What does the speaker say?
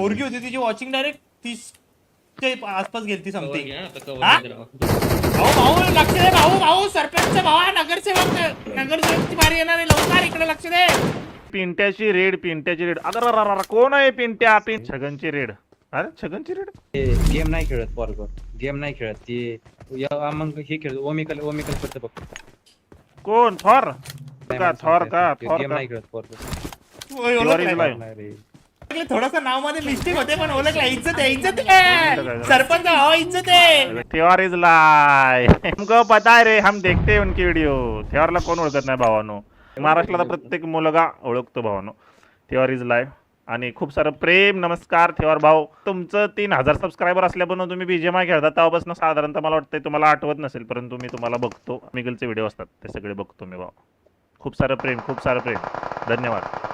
पोरगी होती तिची वॉचिंग डायरेक्ट तीस आसपास गेली ती कवर समथिंग घ्या आता कवर हा? भाऊ भाऊ लक्ष दे भाऊ भाऊ सरपंच भावा नगरसेवक नगरसेवकची बारी येणार आहे लवकर इकडे लक्ष दे. पिंट्याची रेड पिंट्याची रेड. अगर कोण आहे पिंट्या? पिं छगनची रेड. अरे छगनची रेड? गेम नाही खेळत पोरग. गेम नाही खेळत. ती या- मग हे खेळत. ओमिकल ओमिकल करत बघ. कोण? थॉर. का थॉर का? थॉर गेम का? नाही खेळत पोरग. नाही. रे थोडस नावमध्ये मिस्टेक होते पण ओळखला इज्जत आहे इज्जत आहे. सरपंच भावा इज्जत आहे. थेवार इज लाय हमको पता है रे हम देखते हैं उनकी वीडियो थेवारला कोण ओळखत नाही भावानो? महाराष्ट्राला प्रत्येक मुलगा ओळखतो भावानो. थेवार इज लाय आणि खूप सारं प्रेम नमस्कार थेवार भाऊ. तुमचं तीन हजार सबस्क्रायबर असल्यापासून तुम्ही बीजेमाय खेळता तेव्हापासून साधारणतः मला वाटतंय तुम्हाला आठवत नसेल परंतु मी तुम्हाला बघतो. मिगलचे व्हिडिओ असतात ते सगळे बघतो मी भाऊ. खूप सारं प्रेम खूप सारं प्रेम. धन्यवाद.